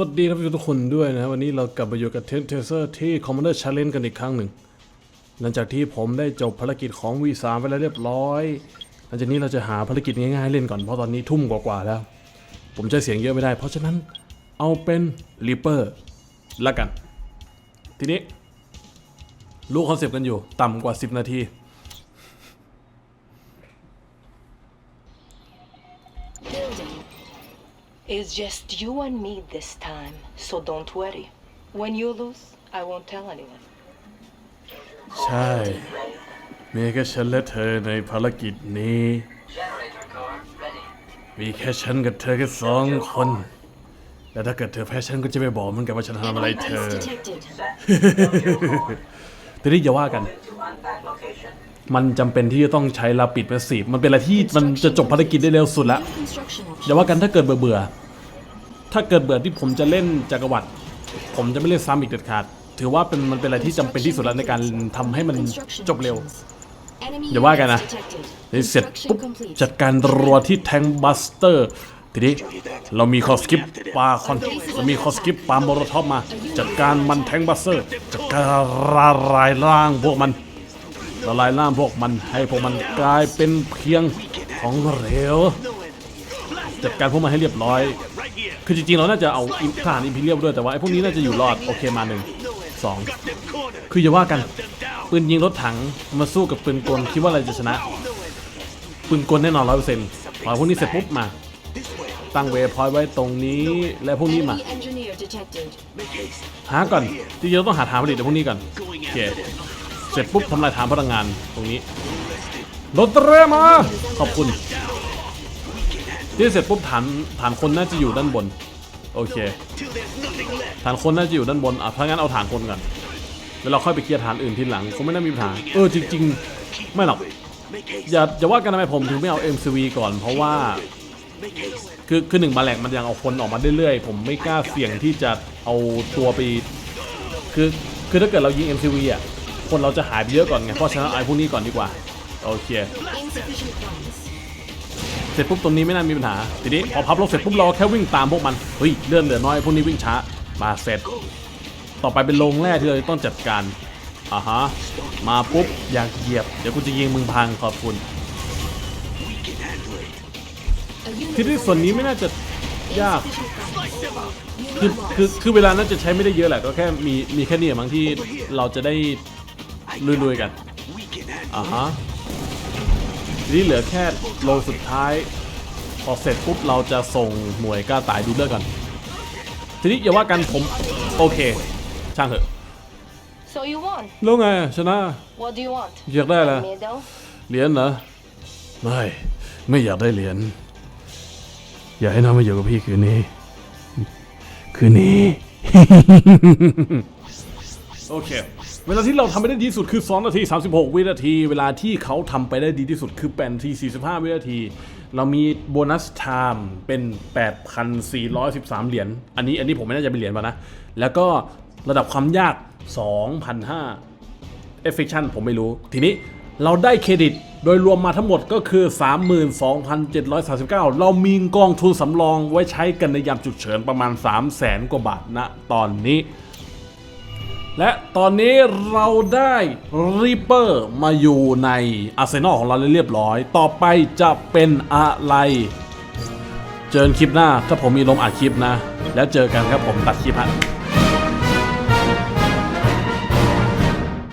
วัสดีท่านผู้ชมทุกคนด้วยนะวันนี้เรากลับมาอยู่กับเทนเทเซอร์ที่ Commander Challenge กันอีกครั้งหนึ่ง หลังจากที่ผมได้จบภารกิจของ V3 ไปแล้วเรียบร้อย หลังจากนี้เราจะหาภารกิจง่ายๆเล่นก่อนเพราะตอนนี้ทุ่มกว่าๆแล้ว ผมจะเสียงเยอะไม่ได้ เพราะฉะนั้นเอาเป็น Reaper ละกัน ทีนี้รู้คอนเซปต์กันอยู่ต่ำกว่า 10 นาที It's just you and me this time, so don't worry. When you lose, I won't tell anyone. ใช่มีแค่ฉันและเธอในภารกิจนี้ มีแค่ฉันกับเธอแค่สองคน และถ้าเกิดเธอแพ้ฉันก็จะไม่บอกเหมือนกันว่าฉันทำอะไร Enemy เธ base อ detected. ทีนี้อย่าว่ากัน มันจำเป็นที่จะต้องใช้ลาปิดแมสซีฟมันเป็นอะไรที่มันจะจบภารกิจได้เร็วสุดละ New construction อย่า options. ว่ากันถ้าเกิดเบื่อเบื่อๆถ้าเกิดเบื่อที่ผมจะเล่นจักรวรรดิผมจะไม่เล่นซ้ำอีกเด็ดขาด ถือว่าเป็นมันเป็นอะไรที่จำเป็นที่สุดแล้วในการทำให้มัน Construction จบเร็ว options. Enemy อย่าว่ากันนะ units detected. นี่เสร็จ Construction ปุ๊บ complete. จัดการรัวที่แทงบัสเตอร์ทีนี้เรามีคอสกิปปาคอนเรามีคอสกิปปาโมโรท็อปมา จัดการมันแทงบัสเตอร์จัดการละลายร่างพวกมัน ละลายร่างพวกมันให้พวกมันกลายเป็นเพียงของเหลวจัดการพวกมันให้เรียบร้อย คือจริงๆ เราน่าจะเอาอิมทหารอิมพีเรียลด้วยแต่ว่าไอ้พวกนี้น่าจะอยู่รอดโอเคมาหนึ่งสองคืออย่าว่ากันปืนยิงรถถังมาสู้กับปืนกลคิดว่าอะไรจะชนะปืนกลแน่นอนร้อยเปอร์เซ็นต์พอพวกนี้เสร็จปุ๊บมา ตั้งเวพอยต์ไว้ตรงนี้และพวกนี้มา หาก่อนจริงๆเราต้องหาฐานผลิตในพวกนี้ก่อนโอเค เสร็จปุ๊บทำลายฐานพลังงานตรงนี้รถเรือมา ขอบคุณที่เสร็จปุ๊บฐานฐานคนน่าจะอยู่ด้านบน โอเค ฐานคนน่าจะอยู่ด้านบนอะถ้างั้นเอาฐานคนก่อนแล้วเราค่อยไปเคลียร์ฐานอื่นทีหลังคงไม่น่ามีปัญหาเออจริง ๆ ไม่หรอกอย่าอย่าว่ากันทำไมผมถึงไม่เอา MCV ก่อนเพราะว่า คือคือหนึ่งมาแหลกมันยังเอาคนออกมาเรื่อยๆ ผมไม่กล้าเสี่ยงที่จะเอาตัวไป คือคือถ้าเกิดเรายิง MCV อะ คนเราจะหายไปเยอะก่อนไงเพราะฉะนั้นไอ้พวกนี้ก่อนดีกว่าโอเคเสร็จปุ๊บตรงนี้ไม่น่ามีปัญหาทีนี้พอพับลงเสร็จปุ๊บเราแค่วิ่งตามพวกมันเฮ้ยเลื่อนเหลือน้อยพวกนี้วิ่งช้ามาเสร็จ ต่อไปเป็นโรงแร่ที่เราจะต้องจัดการอ่าฮะมาปุ๊บอยากเหยียบเดี๋ยวกูจะยิงมึงพังขอบคุณทีนี้ส่วนนี้ไม่น่าจะยากคือคือคือเวลาน่าจะใช้ไม่ได้เยอะแหละก็แค่มีมีแค่นี้มั้งที่เราจะได้ ลุยๆกันอ่าฮะทีนี้เหลือแค่โลสุดท้าย พอเสร็จปุ๊บเราจะส่งหน่วยกล้าตายดูเลือดก่อนทีนี้อย่าว่ากันผม โอเค ช่างเถอะ So you won. แล้วไงชนะ What do you want? อยากได้อะไร A medal? เหรียญเหรอไม่ไม่อยากได้เหรียญอยากให้น้องมาอยู่กับพี่คืนนี้ คืนนี้ โอเค เวลาที่เราทำไปได้ดีสุดคือ 2 นาที 36 วินาที เวลาที่เขาทำไปได้ดีที่สุดคือ8นาที 45 วินาที เรามีโบนัสไทม์เป็น 8,413 เหรียญ อันนี้อันนี้ผมไม่น่าจะเป็นเหรียญป่ะนะ แล้วก็ระดับความยาก 2,500เอฟเฟคชั่นผมไม่รู้ ทีนี้เราได้เครดิตโดยรวมมาทั้งหมดก็คือ 32,739 เรามีกองทุนสำรองไว้ใช้กันในยามฉุกเฉินประมาณ 3 0 0แสนกว่าบาทณตอนนี้ และตอนนี้เราได้รีเปอร์มาอยู่ในอาร์เซนอลของเราเรียบร้อย ต่อไปจะเป็นอะไร เจอคลิปหน้าถ้าผมมีลมอัดคลิปนะ แล้วเจอกันครับผมตัดคลิปฮะ